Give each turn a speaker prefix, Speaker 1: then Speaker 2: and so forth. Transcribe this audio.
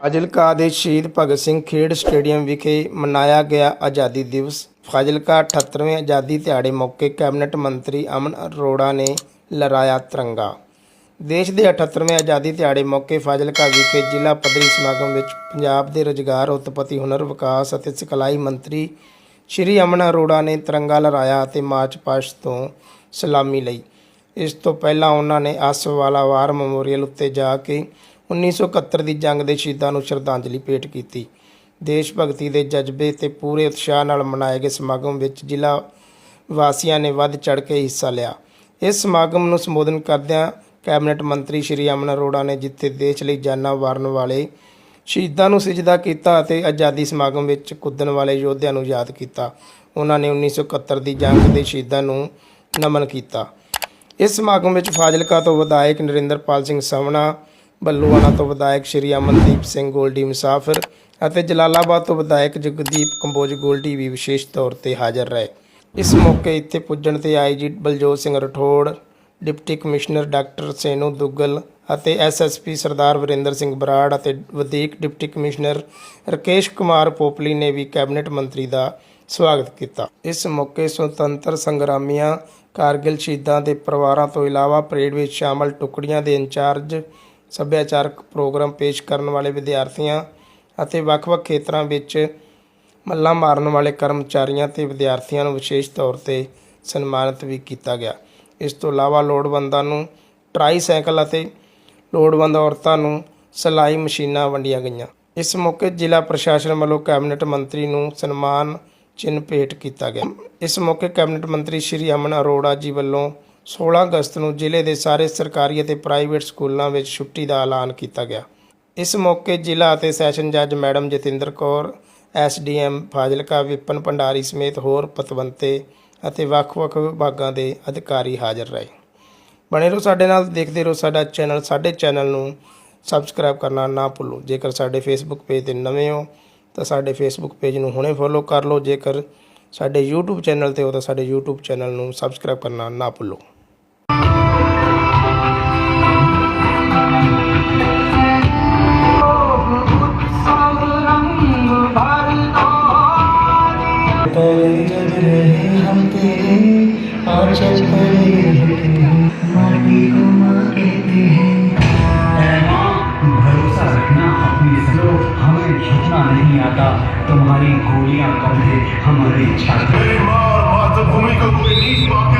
Speaker 1: ਫਾਜ਼ਿਲਕਾ ਦੇ ਸ਼ਹੀਦ ਭਗਤ ਸਿੰਘ ਖੇਡ ਸਟੇਡੀਅਮ ਵਿਖੇ ਮਨਾਇਆ ਗਿਆ ਆਜ਼ਾਦੀ ਦਿਵਸ। ਫਾਜ਼ਿਲਕਾ 78ਵੇਂ ਆਜ਼ਾਦੀ ਦਿਹਾੜੇ ਮੌਕੇ ਕੈਬਨਿਟ ਮੰਤਰੀ ਅਮਨ ਅਰੋੜਾ ਨੇ ਲਹਿਰਾਇਆ ਤਿਰੰਗਾ। ਦੇਸ਼ ਦੇ 78ਵੇਂ ਆਜ਼ਾਦੀ ਦਿਹਾੜੇ ਮੌਕੇ ਫਾਜ਼ਿਲਕਾ ਵਿਖੇ ਜ਼ਿਲ੍ਹਾ ਪੱਧਰੀ ਸਮਾਗਮ ਵਿੱਚ ਪੰਜਾਬ ਦੇ ਰੁਜ਼ਗਾਰ, ਉਤਪਤੀ, ਹੁਨਰ, ਵਿਕਾਸ ਅਤੇ ਸਿਖਲਾਈ ਮੰਤਰੀ ਸ਼੍ਰੀ ਅਮਨ ਅਰੋੜਾ ਨੇ ਤਿਰੰਗਾ ਲਹਿਰਾਇਆ ਅਤੇ ਮਾਰਚ ਪਾਸਟ ਤੋਂ ਸਲਾਮੀ ਲਈ। ਇਸ ਤੋਂ ਪਹਿਲਾਂ ਉਹਨਾਂ ਨੇ ਆਸਵਾਲਾ ਵਾਰ ਮੈਮੋਰੀਅਲ ਉੱਤੇ ਜਾ ਕੇ 1971 ਦੀ ਜੰਗ ਦੇ ਸ਼ਹੀਦਾਂ ਨੂੰ ਸ਼ਰਧਾਂਜਲੀ ਭੇਟ ਕੀਤੀ। ਦੇਸ਼ ਭਗਤੀ ਦੇ ਜਜ਼ਬੇ ਤੇ ਪੂਰੇ ਉਤਸ਼ਾਹ ਨਾਲ ਮਨਾਏ ਗਏ ਸਮਾਗਮ ਵਿੱਚ ਜ਼ਿਲ੍ਹਾ ਵਾਸੀਆਂ ਨੇ ਵੱਧ ਚੜ੍ਹ ਕੇ ਹਿੱਸਾ ਲਿਆ। ਇਸ ਸਮਾਗਮ ਨੂੰ ਸੰਬੋਧਨ ਕਰਦਿਆਂ ਕੈਬਨਿਟ ਮੰਤਰੀ ਸ਼੍ਰੀ ਅਮਨ ਅਰੋੜਾ ਨੇ ਜਿੱਥੇ ਦੇਸ਼ ਲਈ ਜਾਨਾਂ ਵਾਰਨ ਵਾਲੇ ਸ਼ਹੀਦਾਂ ਨੂੰ ਸਜਦਾ ਕੀਤਾ ਅਤੇ ਆਜ਼ਾਦੀ ਸਮਾਗਮ ਵਿੱਚ ਕੁੱਦਣ ਵਾਲੇ ਯੋਧਿਆਂ ਨੂੰ ਯਾਦ ਕੀਤਾ, ਉਹਨਾਂ ਨੇ 1971 ਦੀ ਜੰਗ ਦੇ ਸ਼ਹੀਦਾਂ ਨੂੰ ਨਮਨ ਕੀਤਾ। ਇਸ ਸਮਾਗਮ ਵਿੱਚ ਫਾਜ਼ਿਲਕਾ ਤੋਂ ਵਿਧਾਇਕ ਨਰਿੰਦਰਪਾਲ ਸਿੰਘ ਸਵਣਾ ਬੱਲੂਆਣਾ ਤੋਂ ਵਿਧਾਇਕ ਸ਼੍ਰੀ ਅਮਨਦੀਪ ਸਿੰਘ ਗੋਲਡੀ ਮੁਸਾਫਰ ਅਤੇ ਜਲਾਲਾਬਾਦ ਤੋਂ ਵਿਧਾਇਕ ਜਗਦੀਪ ਕੰਬੋਜ ਗੋਲਡੀ ਵੀ ਵਿਸ਼ੇਸ਼ ਤੌਰ ਤੇ ਹਾਜ਼ਰ ਰਹੇ। ਇਸ ਮੌਕੇ ਇੱਥੇ ਪੁੱਜਣ ਤੇ IG Baljot Singh Rathore, deputy commissioner doctor Senu Duggal ਅਤੇ ਐਸਐਸਪੀ ਸਰਦਾਰ ਵਰਿੰਦਰ ਸਿੰਘ ਬਰਾੜ ਅਤੇ ਵਧੀਕ ਡਿਪਟੀ ਕਮਿਸ਼ਨਰ ਰਕੇਸ਼ ਕੁਮਾਰ ਪੋਪਲੀ ਨੇ ਵੀ ਕੈਬਨਿਟ ਮੰਤਰੀ ਦਾ ਸਵਾਗਤ ਕੀਤਾ। ਇਸ ਮੌਕੇ ਸੁਤੰਤਰ ਸੰਗਰਾਮੀਆਂ, ਕਾਰਗਿਲ ਸ਼ਹੀਦਾਂ ਦੇ ਪਰਿਵਾਰਾਂ ਤੋਂ ਇਲਾਵਾ ਪਰੇਡ ਵਿੱਚ ਸ਼ਾਮਲ ਟੁਕੜੀਆਂ ਦੇ ਇੰਚਾਰਜ ਸੱਭਿਆਚਾਰਕ ਪ੍ਰੋਗਰਾਮ ਪੇਸ਼ ਕਰਨ ਵਾਲੇ ਵਿਦਿਆਰਥੀਆਂ ਅਤੇ ਵੱਖ-ਵੱਖ ਖੇਤਰਾਂ ਵਿੱਚ ਮੱਲਾਂ ਮਾਰਨ ਵਾਲੇ ਕਰਮਚਾਰੀਆਂ ਤੇ ਵਿਦਿਆਰਥੀਆਂ ਨੂੰ ਵਿਸ਼ੇਸ਼ ਤੌਰ ਤੇ ਸਨਮਾਨਿਤ ਵੀ ਕੀਤਾ ਗਿਆ। ਇਸ ਤੋਂ ਇਲਾਵਾ ਲੋੜਵੰਦਾਂ ਨੂੰ ਟਰਾਈਸਾਈਕਲ ਅਤੇ ਲੋੜਵੰਦ ਔਰਤਾਂ ਨੂੰ ਸਿਲਾਈ ਮਸ਼ੀਨਾਂ ਵੰਡੀਆਂ ਗਈਆਂ। ਇਸ ਮੌਕੇ ਜ਼ਿਲ੍ਹਾ ਪ੍ਰਸ਼ਾਸਨ ਵੱਲੋਂ ਕੈਬਨਿਟ ਮੰਤਰੀ ਨੂੰ ਸਨਮਾਨ ਚਿੰਨ੍ਹ ਭੇਟ ਕੀਤਾ ਗਿਆ। ਇਸ ਮੌਕੇ ਕੈਬਨਿਟ ਮੰਤਰੀ ਸ਼੍ਰੀ ਅਮਨ ਅਰੋੜਾ ਜੀ ਵੱਲੋਂ 16 ਅਗਸਤ ਨੂੰ ਜ਼ਿਲ੍ਹੇ ਦੇ ਸਾਰੇ ਸਰਕਾਰੀ ਅਤੇ ਪ੍ਰਾਈਵੇਟ ਸਕੂਲਾਂ ਵਿੱਚ ਛੁੱਟੀ ਦਾ ਐਲਾਨ ਕੀਤਾ ਗਿਆ। ਇਸ ਮੌਕੇ ਜ਼ਿਲ੍ਹਾ ਅਤੇ ਸੈਸ਼ਨ ਜੱਜ ਮੈਡਮ ਜਤਿੰਦਰ ਕੌਰ ਐਸਡੀਐਮ ਫਾਜ਼ਿਲਕਾ ਵਿਪਨ ਭੰਡਾਰੀ ਸਮੇਤ ਹੋਰ ਪਤਵੰਤੇ ਅਤੇ ਵੱਖ-ਵੱਖ ਵਿਭਾਗਾਂ ਦੇ ਅਧਿਕਾਰੀ ਹਾਜ਼ਰ ਰਹੇ। ਬਣੇ ਰਹੋ ਸਾਡੇ ਨਾਲ, ਦੇਖਦੇ ਰਹੋ ਸਾਡਾ ਚੈਨਲ, ਸਾਡੇ ਚੈਨਲ ਨੂੰ ਸਬਸਕ੍ਰਾਈਬ ਕਰਨਾ ਨਾ ਭੁੱਲੋ। ਜੇਕਰ ਸਾਡੇ ਫੇਸਬੁੱਕ ਪੇਜ ਤੇ ਨਵੇਂ ਹੋ, ਤਾਂ ਸਾਡੇ ਫੇਸਬੁੱਕ ਪੇਜ ਨੂੰ ਹੁਣੇ ਫੋਲੋ ਕਰ ਲਓ। ਜੇਕਰ ਸਾਡੇ YouTube ਚੈਨਲ ਤੇ ਹੋ, ਤਾਂ ਸਾਡੇ YouTube ਚੈਨਲ ਨੂੰ ਸਬਸਕ੍ਰਾਈਬ ਕਰਨਾ ਨਾ ਭੁੱਲੋ।
Speaker 2: भरोसा रखना अपनी इसरो हमें झुकना नहीं आता। तुम्हारी गोलियाँ कम है, हमारी
Speaker 3: छात्र मातृभूमि को कोई नीच पापी